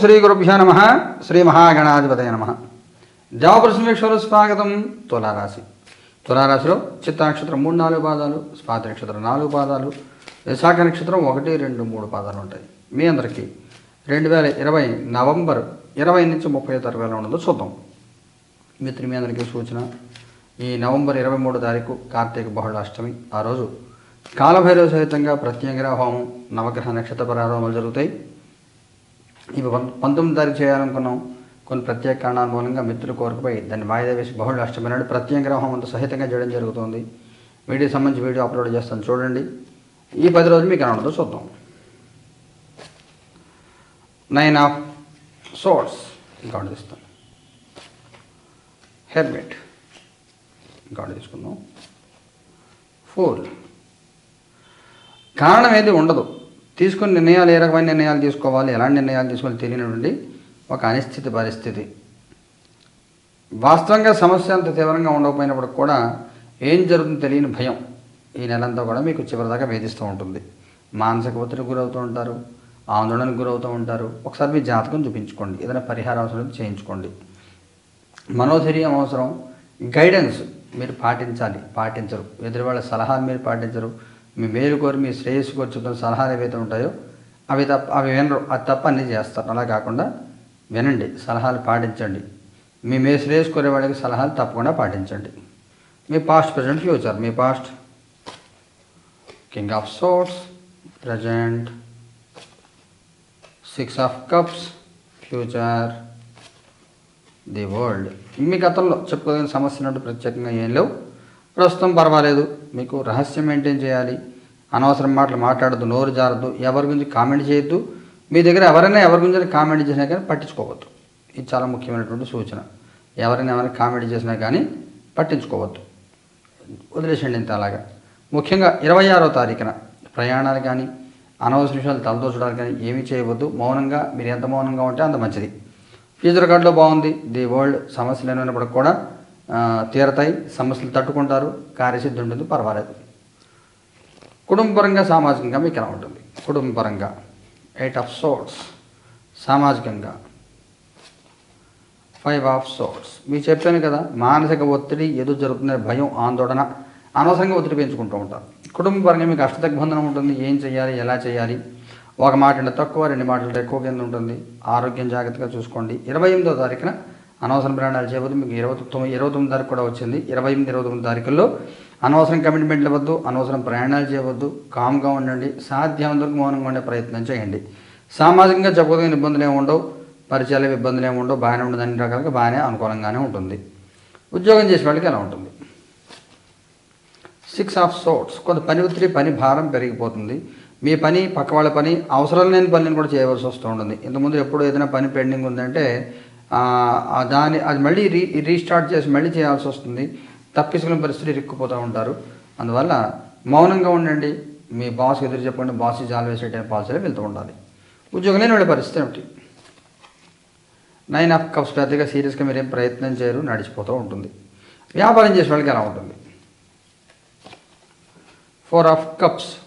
శ్రీ గురుభ్యో నమ శ్రీ మహాగణాధిపతయ నమ. దేవప్రసమేశ్వర స్వాగతం తులారాశి. తులారాశిలో చిత్త నక్షత్రం మూడు నాలుగు పాదాలు స్వాతి నక్షత్రం నాలుగు పాదాలు విశాఖ నక్షత్రం ఒకటి రెండు మూడు పాదాలు ఉంటాయి. మీ అందరికీ రెండు వేల ఇరవై నవంబర్ ఇరవై నుంచి ముప్పై తారీఖు వేల ఉండదో చూద్దాం. మిత్రి మీ అందరికీ సూచన. ఈ నవంబర్ ఇరవై మూడో తారీఖు కార్తీక బహుళ అష్టమి ఆ రోజు కాలభైరవ సహితంగా ప్రత్యేక హోమం నవగ్రహ నక్షత్ర ప్రారంభాలు జరుగుతాయి. ఇవి పంతొమ్మిది తారీఖు చేయాలనుకున్నాం. కొన్ని ప్రత్యేక కారణాల మూలంగా మిత్రుల కోరికపై దాన్ని వాయిదా వేసి బహుళ అష్టమి నాడు ప్రత్యేక అంత సహితంగా చేయడం జరుగుతుంది. వీడియో సంబంధించి వీడియో అప్లోడ్ చేస్తాను. చూడండి. ఈ పది రోజులు మీకు అనడంతో చూద్దాం. నైన్ ఆఫ్ సోర్స్ ఇంకా ఒకటి తీస్తాను. హెల్మెట్ ఇంకా తీసుకుందాం. ఫోర్ కారణం ఏది ఉండదు. తీసుకున్న నిర్ణయాలు ఏ రకమైన నిర్ణయాలు తీసుకోవాలి ఎలాంటి నిర్ణయాలు తీసుకోవాలి తెలియనటువంటి ఒక అనిశ్చిత పరిస్థితి. వాస్తవంగా సమస్య అంత తీవ్రంగా ఉండకపోయినప్పుడు కూడా ఏం జరుగుతుందో తెలియని భయం. ఈ నెలంతా కూడా మీకు చివరిదాకా వేధిస్తూ ఉంటుంది. మానసిక ఒత్తిడికి గురవుతూ ఉంటారు ఆందోళనకు గురవుతూ ఉంటారు. ఒకసారి మీ జాతకం చూపించుకోండి ఏదైనా పరిహారం అవసరం చేయించుకోండి. మనోధైర్యం అవసరం గైడెన్స్ మీరు పాటించాలి పాటించరు. ఎదురు వాళ్ళ సలహాలు మీరు పాటించరు మీ మేలు కోరి మీ శ్రేయస్సు కోరి చెప్తున్న సలహాలు ఏవైతే ఉంటాయో అవి తప్ప అవి వినరు. అది తప్ప అన్నీ చేస్తారు. అలా కాకుండా వినండి. సలహాలు పాటించండి. మీ మే శ్రేయస్సు కోరే వాళ్ళకి సలహాలు తప్పకుండా పాటించండి. మీ past present future. Me past king of swords present six of cups future the world. మీ గతంలో చెప్పుకోదగిన సమస్యలు అంటూ ప్రత్యేకంగా ఏం లేవు. ప్రస్తుతం పర్వాలేదు. మీకు రహస్యం మెయింటైన్ చేయాలి. అనవసరం మాటలు మాట్లాడద్దు నోరు జారద్దు ఎవరి గురించి కామెంట్ చేయొద్దు. మీ దగ్గర ఎవరైనా ఎవరి గురించి కామెంట్ చేసినా కానీ పట్టించుకోవద్దు. ఇది చాలా ముఖ్యమైనటువంటి సూచన. ఎవరైనా ఎవరైనా కామెంట్ చేసినా కానీ పట్టించుకోవద్దు. వదిలేసండి ఇంత అలాగా. ముఖ్యంగా ఇరవై ఆరో తారీఖున ప్రయాణాలు కానీ అనవసర విషయాలు తలదోచడానికి కానీ ఏమీ చేయవద్దు. మౌనంగా మీరు ఎంత మౌనంగా ఉంటే అంత మంచిది. ఫ్యూచర్ కార్డులో బాగుంది. ది వరల్డ్ సమస్యలు ఏమైనప్పుడు కూడా తీరతాయి సమస్యలు తట్టుకుంటారు కార్యసిద్ధి ఉంటుంది పర్వాలేదు. కుటుంబపరంగా సామాజికంగా మీకు ఎలా ఉంటుంది? కుటుంబపరంగా ఎయిట్ ఆఫ్ సోర్ట్స్ సామాజికంగా ఫైవ్ ఆఫ్ సోర్ట్స్ మీకు చెప్పాను కదా మానసిక ఒత్తిడి ఎదురు జరుగుతుందనే భయం ఆందోళన అనవసరంగా ఒత్తిడి పెంచుకుంటూ ఉంటారు. కుటుంబపరంగా మీకు అష్టదిగ్బంధనం ఉంటుంది ఏం చేయాలి ఎలా చేయాలి ఒక మాట అంటే తక్కువ రెండు మాటలు ఎక్కువ కింద ఉంటుంది. ఆరోగ్యం జాగ్రత్తగా చూసుకోండి. ఇరవై ఎనిమిదో తారీఖున అనవసరం ప్రయాణాలు చేయవద్దు. మీకు ఇరవై తొమ్మిది ఇరవై తొమ్మిది తారీఖు కూడా వచ్చింది. ఇరవై ఎనిమిది ఇరవై తొమ్మిది తారీఖుల్లో అనవసరం కమిట్మెంట్లు ఇవ్వద్దు అనవసరం ప్రయాణాలు చేయవద్దు. కామ్గా ఉండండి సాధ్యమైనంత మౌనంగా ఉండే ప్రయత్నం చేయండి. సామాజికంగా చెప్పుకోదగిన ఇబ్బందులు ఏమి ఉండవు పరిచయాలు ఇబ్బందులు ఏమి ఉండవు బాగానే ఉండదు అన్ని రకాలుగా బాగానే అనుకూలంగానే ఉంటుంది. ఉద్యోగం చేసే వాళ్ళకి ఎలా ఉంటుంది? సిక్స్ ఆఫ్ సోట్స్ కొంత పని ఒత్తిడి పని భారం పెరిగిపోతుంది. మీ పని పక్క వాళ్ళ పని అవసరం లేని పనిని కూడా చేయవలసి వస్తూ ఉంటుంది. ఇంతకుముందు ఎప్పుడు ఏదైనా పని పెండింగ్ ఉందంటే దాని అది మళ్ళీ రీ రీస్టార్ట్ చేసి మళ్ళీ చేయాల్సి వస్తుంది. తప్పించుకునే పరిస్థితి ఇరుక్కుపోతూ ఉంటారు. అందువల్ల మౌనంగా ఉండండి. మీ బాస్ ఎదురు చెప్పండి. బాస్ జాలు వేసేటైన పాలసీలో వెళ్తూ ఉండాలి. ఉద్యోగం లేని వాళ్ళ పరిస్థితి ఏమిటి? నైన్ ఆఫ్ కప్స్ పెద్దగా సీరియస్గా మీరేం ప్రయత్నం చేయరు. నడిచిపోతూ ఉంటుంది. వ్యాపారం చేసే వాళ్ళకి ఎలా ఉంటుంది? ఫోర్ ఆఫ్ కప్స్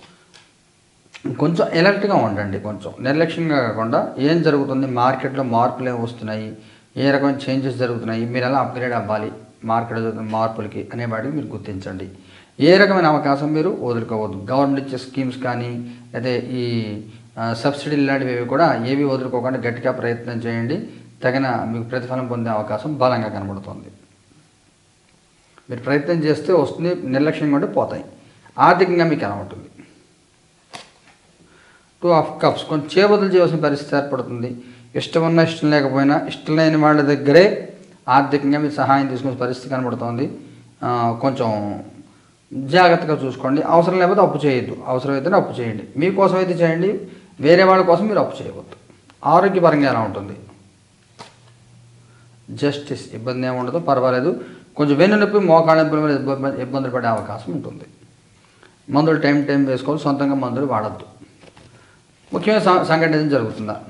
కొంచెం ఎలర్ట్గా ఉండండి కొంచెం. నిర్లక్ష్యంగా కాకుండా ఏం జరుగుతుంది? మార్కెట్లో మార్పులు ఏమి వస్తున్నాయి. ఏ రకమైన చేంజెస్ జరుగుతున్నాయి? మీరు ఎలా అప్గ్రేడ్ అవ్వాలి మార్కెట్ జరుగుతున్న మార్పులకి అనే వాటికి మీరు గుర్తించండి. ఏ రకమైన అవకాశం మీరు వదులుకోవద్దు. గవర్నమెంట్ ఇచ్చే స్కీమ్స్ కానీ అయితే ఈ సబ్సిడీలు లాంటివి కూడా ఏవి వదులుకోకుండా గట్టిగా ప్రయత్నం చేయండి. తగిన మీకు ప్రతిఫలం పొందే అవకాశం బలంగా కనబడుతుంది. మీరు ప్రయత్నం చేస్తే వస్తుంది నిర్లక్ష్యంగా ఉంటే పోతాయి. ఆర్థికంగా మీకు ఎలా ఉంటుంది టూ ఆఫ్ కప్స్. కొంచెం చేబదులు చేయవలసిన పరిస్థితి ఏర్పడుతుంది. ఇష్టం ఉన్న ఇష్టం లేకపోయినా ఇష్టం లేని వాళ్ళ దగ్గరే ఆర్థికంగా మీరు సహాయం తీసుకునే పరిస్థితి కనబడుతోంది. కొంచెం జాగ్రత్తగా చూసుకోండి. అవసరం లేకపోతే అప్పు చేయొద్దు. అవసరమైతేనే అప్పు చేయండి. మీకోసం అయితే చేయండి. వేరే వాళ్ళ కోసం మీరు అప్పు చేయవద్దు. ఆరోగ్యపరంగా ఎలా ఉంటుంది? జస్టిస్. ఇబ్బంది ఏమి ఉండదు. పర్వాలేదు. కొంచెం వెన్ను నొప్పి మోకాళ్ళ మీద ఇబ్బంది ఇబ్బందులు పడే అవకాశం ఉంటుంది. మందులు టైం టైం వేసుకోవాలి. సొంతంగా మందులు వాడద్దు. ముఖ్యమైన సంఘటన ఏదైనా జరుగుతుందా?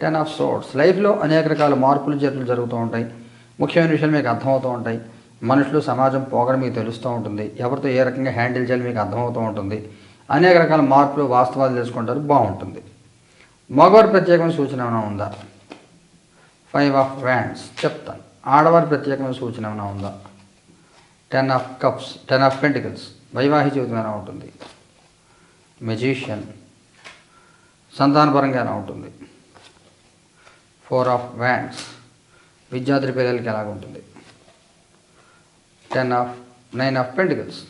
టెన్ ఆఫ్ సోర్ట్స్ లైఫ్లో అనేక రకాల మార్పులు చేర్పులు జరుగుతూ ఉంటాయి. ముఖ్యమైన విషయాలు మీకు అర్థమవుతూ ఉంటాయి. మనుషులు సమాజం పోగడం మీకు తెలుస్తూ ఉంటుంది. ఎవరితో ఏ రకంగా హ్యాండిల్ చేయాలి మీకు అర్థమవుతూ ఉంటుంది. అనేక రకాల మార్పులు వాస్తవాలు తెలుసుకుంటారు. బాగుంటుంది. మగవారి ప్రత్యేకమైన సూచన ఏమైనా ఉందా? ఫైవ్ ఆఫ్ వ్యాండ్స్ చెప్తాను. ఆడవారి ప్రత్యేకమైన సూచన ఏమైనా ఉందా? Ten of cups ten of pentacles వైవాహిక జీవితం ఎలా ఉంటుంది? మెజీషియన్ సంతానపరంగా ఎలా ఉంటుంది. ఫోర్ ఆఫ్ వ్యాండ్స్ విద్యార్థి పిల్లలకి ఎలాగుంటుంది ten of nine of pentacles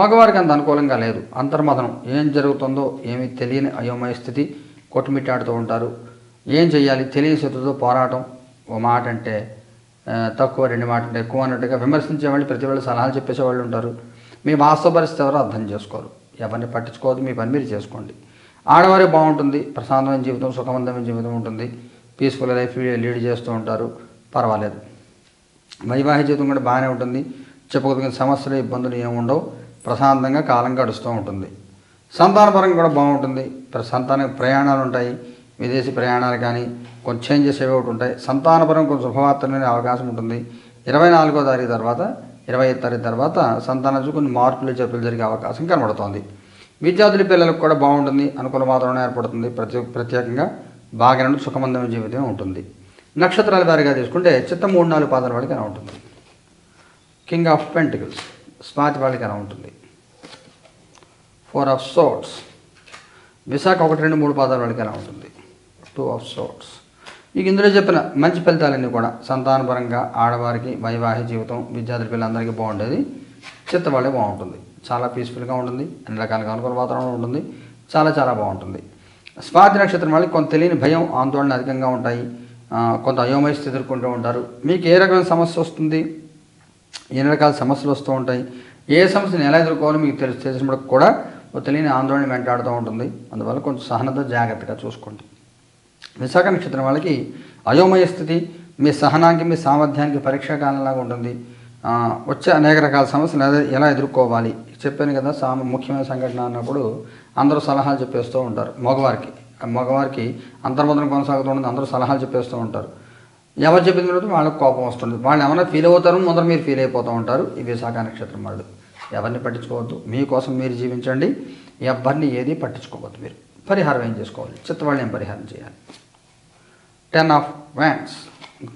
మగవారికి అంత అనుకూలంగా లేదు. అంతర్మతనం ఏం జరుగుతుందో ఏమీ తెలియని అయోమయ స్థితి కొట్టుమిట్టాడుతూ ఉంటారు. ఏం చేయాలి తెలియని స్థితితో పోరాటం. ఓ మాట అంటే తక్కువ రెండు మాట అంటే ఎక్కువ అన్నట్టుగా విమర్శించే వాళ్ళు ప్రతి వాళ్ళు సలహాలు చెప్పేసే వాళ్ళు ఉంటారు. మీ వాస్తవ పరిస్థితి ఎవరో అర్థం చేసుకోరు. ఎవరిని పట్టించుకోవద్దు మీ పని మీరు చేసుకోండి. ఆడవారే బాగుంటుంది ప్రశాంతమైన జీవితం సుఖవంతమైన జీవితం ఉంటుంది. పీస్ఫుల్ లైఫ్ లీడ్ చేస్తూ ఉంటారు. పర్వాలేదు. వైవాహిక జీవితం కూడా బాగానే ఉంటుంది. చెప్పుకోదగిన సమస్యలు ఇబ్బందులు ఏమి ఉండవు. ప్రశాంతంగా కాలం గడుస్తూ ఉంటుంది. సంతానపరంగా కూడా బాగుంటుంది. ప్ర- సంతాన ప్రయాణాలు ఉంటాయి. విదేశీ ప్రయాణాలు కానీ కొంచెం చేంజెస్ ఏవి ఒకటి ఉంటాయి. సంతానపరం కొంచెం శుభవార్తలనే అవకాశం ఉంటుంది. ఇరవై నాలుగో తారీఖు తర్వాత ఇరవై ఐదు తారీఖు తర్వాత సంతానం కొన్ని మార్పులు చెప్పులు జరిగే అవకాశం కనబడుతోంది. విద్యార్థుల పిల్లలకు కూడా బాగుంటుంది అనుకూల వాతావరణం ఏర్పడుతుంది ప్రతి ప్రత్యేకంగా బాగా సుఖమందమైన జీవితం ఉంటుంది. నక్షత్రాల వారిగా తీసుకుంటే చిత్త మూడు నాలుగు పాదాల వాళ్ళకి ఎలా ఉంటుంది? కింగ్ ఆఫ్ పెంటికల్స్ స్మార్ట్ వాళ్ళకి ఎలా ఉంటుంది? ఫోర్ ఆఫ్ సోట్స్ విశాఖ ఒకటి రెండు మూడు పాదాల వాళ్ళకి ఎలా ఉంటుంది? టూ ఆఫ్ సోట్స్ మీకు ఇందులో చెప్పిన మంచి ఫలితాలన్నీ కూడా సంతానపరంగా ఆడవారికి వైవాహిక జీవితం విద్యార్థి పిల్లలందరికీ బాగుండేది చిత్త వాళ్ళే బాగుంటుంది. చాలా పీస్ఫుల్గా ఉంటుంది. అన్ని రకాలుగా అనుకూల వాతావరణం ఉంటుంది. చాలా చాలా బాగుంటుంది. స్వాతి నక్షత్రం వాళ్ళకి కొంత తెలియని భయం ఆందోళన అధికంగా ఉంటాయి. కొంత అయోమయ స్థితి ఎదుర్కొంటూ ఉంటారు. మీకు ఏ రకమైన సమస్య వస్తుంది? ఎన్ని రకాల సమస్యలు వస్తూ ఉంటాయి? ఏ సమస్యను ఎలా ఎదుర్కోవాలో మీకు తెలుసు. తెలిసినప్పుడు కూడా ఒక తెలియని ఆందోళన వెంటాడుతూ ఉంటుంది. అందువల్ల కొంచెం సహనత జాగ్రత్తగా చూసుకోండి. విశాఖ నక్షత్రం వాళ్ళకి అయోమయ స్థితి మీ సహనానికి మీ సామర్థ్యానికి పరీక్షా కాలంలాగా ఉంటుంది. వచ్చే అనేక రకాల సమస్యలు ఎలా ఎదుర్కోవాలి? చెప్పాను కదా సామ ముఖ్యమైన సంఘటన అన్నప్పుడు అందరూ సలహాలు చెప్పేస్తూ ఉంటారు. మగవారికి. మగవారికి అంతర్మతం కొనసాగుతూ ఉంటుంది అందరూ సలహాలు చెప్పేస్తూ ఉంటారు. ఎవరు చెప్పిన తర్వాత వాళ్ళకి కోపం వస్తుంది వాళ్ళు ఏమైనా ఫీల్ అవుతారు ముందర మీరు ఫీల్ అయిపోతూ ఉంటారు. ఈ విశాఖ నక్షత్రం వాళ్ళు ఎవరిని పట్టించుకోవద్దు. మీకోసం మీరు జీవించండి. ఎవరిని ఏది పట్టించుకోవద్దు మీరు. పరిహారం ఏం చేసుకోవాలి? చిత్తవాళ్ళు ఏం పరిహారం చేయాలి. టెన్ ఆఫ్ వ్యాండ్స్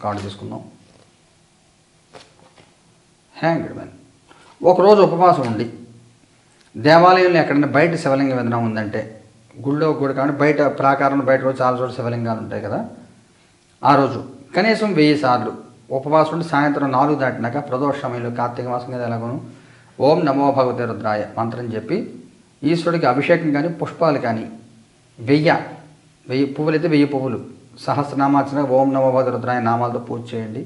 కార్డు తీసుకుందాం. హ్యాంగ్డ్ మ్యాన్ ఒకరోజు ఉపవాసం ఉండి దేవాలయంలో ఎక్కడైనా బయట శివలింగం ఏదైనా ఉందంటే గుళ్ళో గుడి కానీ బయట ప్రాకారం బయట రోజు చాలా చోట్ల శివలింగాలు ఉంటాయి కదా ఆ రోజు. కనీసం వెయ్యి సార్లు. ఉపవాసం ఉండి సాయంత్రం నాలుగు దాటినాక ప్రదోష సమయంలో కార్తీక మాసం కదా ఎలాగోను ఓం నమో భగవతి రుద్రాయ మంత్రం చెప్పి ఈశ్వరుడికి అభిషేకం కానీ పుష్పాలు కానీ వెయ్య వెయ్యి పువ్వులు అయితే వెయ్యి పువ్వులు. సహస్రనామార్చన ఓం నమో భగవతి రుద్రాయ నామాలతో పూజ చేయండి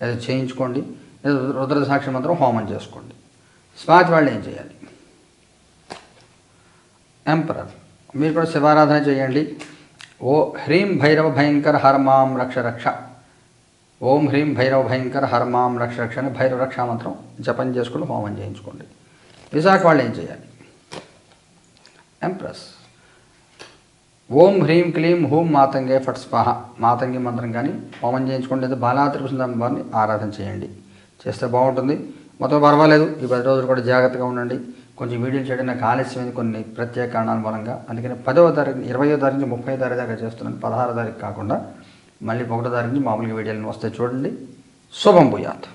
లేదా చేయించుకోండి లేదా రుద్ర సాక్షి మంత్రం హోమం చేసుకోండి. స్వాతి వాళ్ళు ఏం చేయాలి? ఎంపరర్ మీరు కూడా శివారాధన చేయండి. ఓ హ్రీం భైరవ భయంకర హర్మాం రక్ష రక్ష. ఓం హ్రీం భైరవ భయంకర హర్మాం రక్ష రక్ష అని భైరవ రక్షా మంత్రం జపం చేసుకుని హోమం చేయించుకోండి. విశాఖ వాళ్ళు ఏం చేయాలి? ఎంప్రెస్ ఓం హ్రీం క్లీం హూం మాతంగే ఫట్ స్వాహ. మాతంగి మంత్రం కానీ హోమం చేయించుకోండి. లేదా బాలా త్రిపుసుందరం వారిని ఆరాధన చేయండి. చేస్తే బాగుంటుంది. మొత్తం పర్వాలేదు. ఈ పది రోజులు కూడా జాగ్రత్తగా ఉండండి. కొంచెం వీడియోలు చేయడం నాకు ఆలస్యమైంది కొన్ని ప్రత్యేక కారణాల మూలంగా. అందుకని పదవ తారీఖు ఇరవయో తారీఖు నుంచి ముప్పై తారీఖు దాకా చేస్తున్నాను. పదహారో తారీఖు కాకుండా మళ్ళీ ఒకటో తారీఖు నుంచి మామూలుగా వీడియోలను వస్తే చూడండి. శుభం భూయాత్.